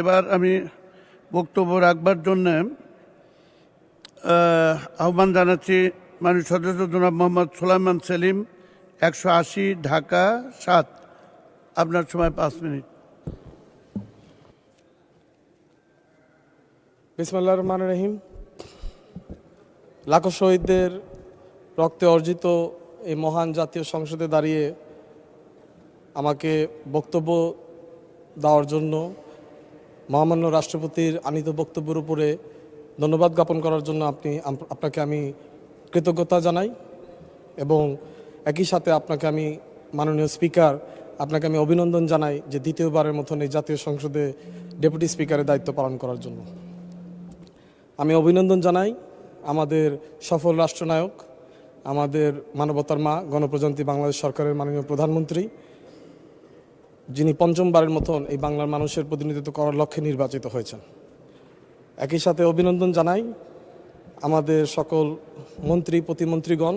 এবার আমি বক্তব্য রাখবার জন্যে আহ্বান জানাচ্ছি মাননীয় সদস্য জনাব মোহাম্মদ সোলাইমান সেলিম, একশো আশি ঢাকা সাত। আপনার সময় পাঁচ মিনিট। বিসমুল্লাহ রহমান রহিম। লাখো শহীদদের রক্তে অর্জিত এই মহান জাতীয় সংসদে দাঁড়িয়ে আমাকে বক্তব্য দেওয়ার জন্য মহামান্য রাষ্ট্রপতির আনিত বক্তব্যের উপরে ধন্যবাদ জ্ঞাপন করার জন্য আপনি, আপনাকে আমি কৃতজ্ঞতা জানাই এবং একই সাথে আপনাকে আমি মাননীয় স্পিকার, আপনাকে আমি অভিনন্দন জানাই যে দ্বিতীয়বারের মতন এই জাতীয় সংসদে ডেপুটি স্পিকারের দায়িত্ব পালন করার জন্য। আমি অভিনন্দন জানাই আমাদের সফল রাষ্ট্রনায়ক, আমাদের মানবতার মা, গণপ্রজাতন্ত্রী বাংলাদেশ সরকারের মাননীয় প্রধানমন্ত্রী যিনি পঞ্চমবারের মতন এই বাংলার মানুষের প্রতিনিধিত্ব করার লক্ষ্যে নির্বাচিত হয়েছেন। একই সাথে অভিনন্দন জানাই আমাদের সকল মন্ত্রী, প্রতিমন্ত্রীগণ,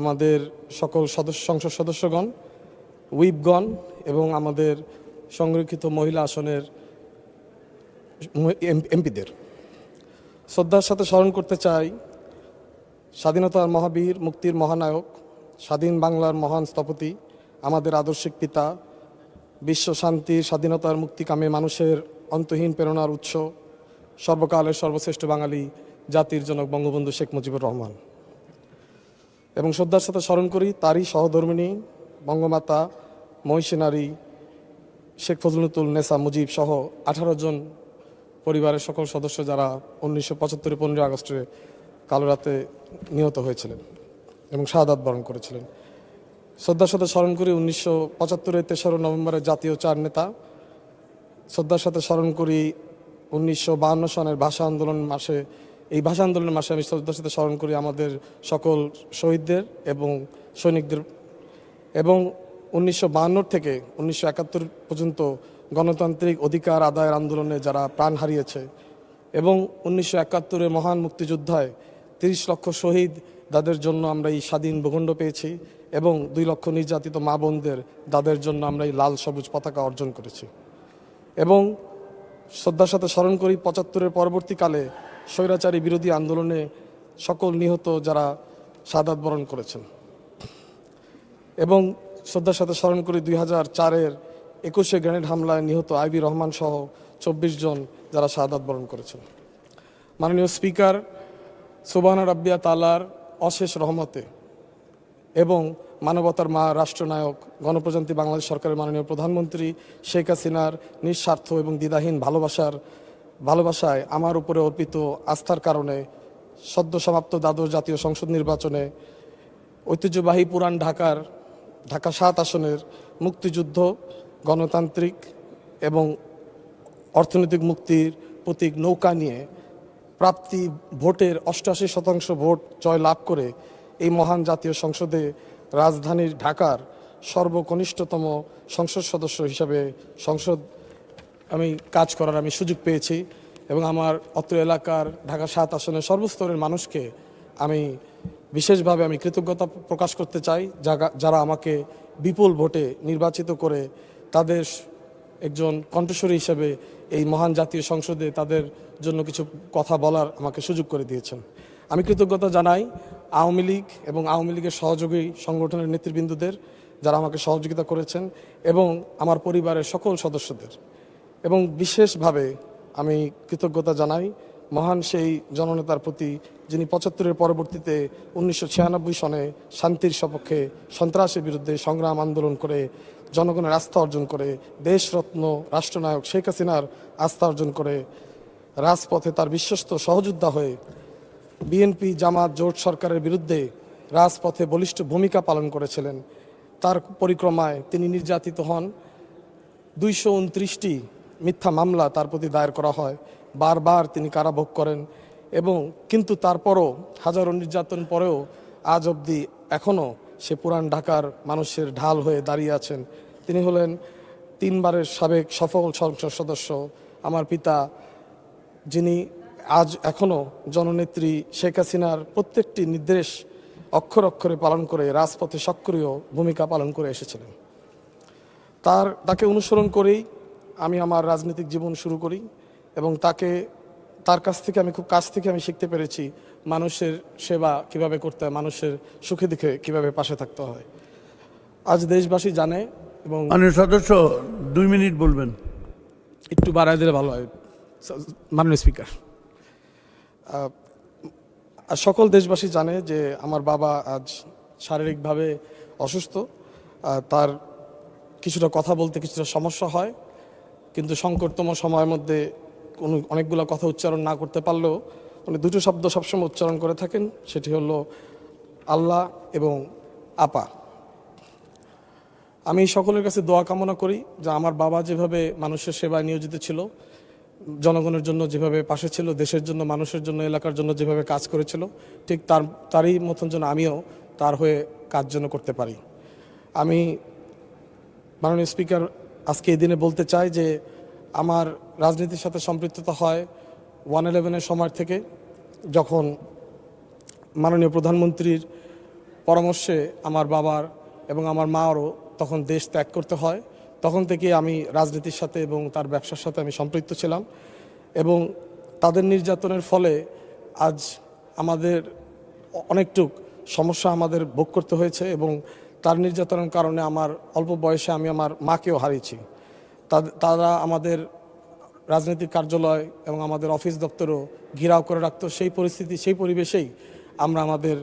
আমাদের সকল সদস্য, সংসদ সদস্যগণ উইপগণ এবং আমাদের সংরক্ষিত মহিলা আসনের এমপিদের। শ্রদ্ধার সাথে স্মরণ করতে চাই স্বাধীনতার মহাবীর, মুক্তির মহানায়ক, স্বাধীন বাংলার মহান স্থপতি, আমাদের আদর্শিক পিতা বিশ্ব শান্তি, স্বাধীনতার মুক্তিকামে মানুষের অন্তহীন প্রেরণার উৎস, সর্বকালের সর্বশ্রেষ্ঠ বাঙালি, জাতির জনক বঙ্গবন্ধু শেখ মুজিবুর রহমান। এবং শ্রদ্ধার সাথে স্মরণ করি, তারই সহধর্মিণী, বঙ্গমাতা মহিষীনারী শেখ ফজলুতুল নেসা মুজিব সহ আঠারো জন পরিবারের সকল সদস্য যারা উনিশশো পঁচাত্তরে পনেরোই আগস্টে কালো রাতে নিহত হয়েছিলেন এবং শাহাদাত বরণ করেছিলেন। শ্রদ্ধার সাথে স্মরণ করি উনিশশো পঁচাত্তরের তেসরা নভেম্বরের জাতীয় চার নেতা। শ্রদ্ধার সাথে স্মরণ করি উনিশশো বাহান্ন সনের ভাষা আন্দোলন মাসে, এই ভাষা আন্দোলনের মাসে আমি শ্রদ্ধার সাথে স্মরণ করি আমাদের সকল শহীদদের এবং সৈনিকদের। এবং উনিশশো বাহান্নর থেকে উনিশশো একাত্তর পর্যন্ত গণতান্ত্রিক অধিকার আদায়ের আন্দোলনে যারা প্রাণ হারিয়েছে এবং উনিশশো একাত্তরে মহান মুক্তিযোদ্ধায় তিরিশ লক্ষ শহীদ, তাদের জন্য আমরা এই স্বাধীন ভূখণ্ড পেয়েছি। এবং দুই লক্ষ নির্যাতিত মা বোনদের দাদের জন্য আমরা এই লাল সবুজ পতাকা অর্জন করেছি। এবং শ্রদ্ধার সাথে স্মরণ করি, পঁচাত্তরের পরবর্তীকালে স্বৈরাচারী বিরোধী আন্দোলনে সকল নিহত যারা সাদাত বরণ করেছেন। এবং শ্রদ্ধার সাথে স্মরণ করি, দুই হাজার চারের একুশে গ্রেনেড হামলায় নিহত আইবি রহমান সহ চব্বিশ জন যারা শাহাদাত বরণ করেছেন। মাননীয় স্পিকার সুবানা রাব্বিয়া তালার অশেষ রহমতে এবং মানবতার মা রাষ্ট্রনায়ক, গণপ্রজাতন্ত্রী বাংলাদেশ সরকারের মাননীয় প্রধানমন্ত্রী শেখ হাসিনার নিঃস্বার্থ এবং দ্বিধাহীন ভালোবাসার, ভালোবাসায় আমার উপরে অর্পিত আস্থার কারণে সদ্য সমাপ্ত দ্বাদশ জাতীয় সংসদ নির্বাচনে ঐতিহ্যবাহী পুরান ঢাকার, ঢাকা সাত আসনের মুক্তিযুদ্ধ, গণতান্ত্রিক এবং অর্থনৈতিক মুক্তির প্রতীক নৌকা নিয়ে প্রাপ্তি ভোটের অষ্টাশি শতাংশ ভোট জয় লাভ করে এই মহান জাতীয় সংসদে রাজধানীর ঢাকার সর্বকনিষ্ঠতম সংসদ সদস্য হিসাবে সংসদ আমি কাজ করার আমি সুযোগ পেয়েছি এবং আমার অত্র এলাকার ঢাকা সাত আসনের সর্বস্তরের মানুষকে আমি বিশেষভাবে আমি কৃতজ্ঞতা প্রকাশ করতে চাই যারা আমাকে বিপুল ভোটে নির্বাচিত করে তাদের একজন কণ্ঠস্বরী হিসেবে এই মহান জাতীয় সংসদে তাদের জন্য কিছু কথা বলার আমাকে সুযোগ করে দিয়েছেন। আমি কৃতজ্ঞতা জানাই আওয়ামী লীগ এবং আওয়ামী লীগের সহযোগী সংগঠনের নেতৃবৃন্দদের যারা আমাকে সহযোগিতা করেছেন এবং আমার পরিবারের সকল সদস্যদের। এবং বিশেষভাবে আমি কৃতজ্ঞতা জানাই মহান সেই জননেতার প্রতি যিনি পঁচাত্তরের পরবর্তীতে উনিশশো ছিয়ানব্বই সনে শান্তির সপক্ষে সন্ত্রাসের বিরুদ্ধে সংগ্রাম আন্দোলন করে জনগণের আস্থা অর্জন করে, দেশরত্ন রাষ্ট্রনায়ক শেখ হাসিনার আস্থা অর্জন করে, রাজপথে তার বিশ্বস্ত সহযোদ্ধা হয়ে বিএনপি জামাত জোট সরকারের বিরুদ্ধে রাজপথে বলিষ্ঠ ভূমিকা পালন করেছিলেন। তার পরিক্রমায় তিনি নির্যাতিত হন। দুইশো উনত্রিশটি মিথ্যা মামলা তার প্রতি দায়ের করা হয়। বারবার তিনি কারাভোগ করেন এবং কিন্তু তারপরও হাজারো নির্যাতন পরেও আজ অবধি এখনও সে পুরান ঢাকার মানুষের ঢাল হয়ে দাঁড়িয়ে আছেন। তিনি হলেন তিনবারের সাবেক সফল সংসদ সদস্য। আমার পিতা যিনি আজ এখনও জননেত্রী শেখ হাসিনার প্রত্যেকটি নির্দেশ অক্ষর অক্ষরে পালন করে রাজপথে সক্রিয় ভূমিকা পালন করে এসেছিলেন। তার তাকে অনুসরণ করেই আমি আমার রাজনৈতিক জীবন শুরু করি এবং তাকে তার কাছ থেকে আমি খুব কাছ থেকে আমি শিখতে পেরেছি মানুষের সেবা কীভাবে করতে হয় মানুষের সুখে দুঃখে কীভাবে পাশে থাকতে হয়। আজ দেশবাসী জানে এবং মাননীয় সদস্য দুই মিনিট বলবেন। একটু বাড়ায় দিলে ভালো হয়। মাননীয় স্পিকার। সকল দেশবাসী জানে যে আমার বাবা আজ শারীরিকভাবে অসুস্থ তার কিছুটা কথা বলতে কিছুটা সমস্যা হয়, কিন্তু সংকটতম সময়ের মধ্যে কোনো, অনেকগুলো কথা উচ্চারণ না করতে পারলেও উনি দুটো শব্দ সবসময় উচ্চারণ করে থাকেন, সেটি হলো আল্লাহ এবং আপা। আমি সকলের কাছে দোয়া কামনা করি যে আমার বাবা যেভাবে মানুষের সেবায় নিয়োজিত ছিল জনগণের জন্য যেভাবে পাশে ছিল, দেশের জন্য, মানুষের জন্য, এলাকার জন্য যেভাবে কাজ করেছিল, ঠিক তার, তারই মতন যেন আমিও তার হয়ে কাজ যেন করতে পারি। আমি মাননীয় স্পিকার আজকে এই দিনে বলতে চাই যে আমার রাজনীতির সাথে সম্পৃক্ততা হয় ওয়ান ইলেভেনের সময় থেকে, যখন মাননীয় প্রধানমন্ত্রীর পরামর্শে আমার বাবার এবং আমার মারও তখন দেশ ত্যাগ করতে হয়। তখন থেকে আমি রাজনীতির সাথে এবং তার ব্যবসার সাথে আমি সম্পৃক্ত ছিলাম এবং তাদের নির্যাতনের ফলে আজ আমাদের অনেকটুক সমস্যা আমাদের ভোগ করতে হয়েছে এবং তার নির্যাতনের কারণে আমার অল্প বয়সে আমি আমার মাকেও হারিয়েছি। তারা আমাদের রাজনৈতিক কার্যালয় এবং আমাদের অফিস দপ্তরও ঘেরাও করে রাখতো। সেই পরিস্থিতি, সেই পরিবেশেই আমরা আমাদের,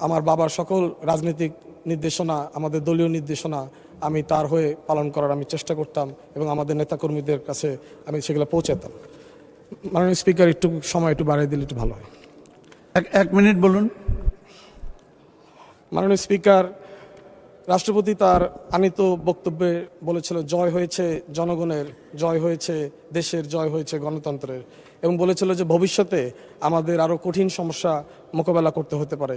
আমার বাবার সকল রাজনৈতিক নির্দেশনা, আমাদের দলীয় নির্দেশনা আমি তার হয়ে পালন করার আমি চেষ্টা করতাম এবং আমাদের নেতাকর্মীদের কাছে আমি সেগুলো পৌঁছাতাম। মাননীয় স্পিকার একটু সময় একটু বাড়িয়ে দিলে একটু ভালো হয়। এক এক মিনিট বলুন। মাননীয় স্পিকার রাষ্ট্রপতি তার আনিত বক্তব্যে বলেছিল জয় হয়েছে জনগণের জয় হয়েছে দেশের জয় হয়েছে গণতন্ত্রের। এবং বলেছিল যে ভবিষ্যতে আমাদের আরও কঠিন সমস্যা মোকাবেলা করতে হতে পারে।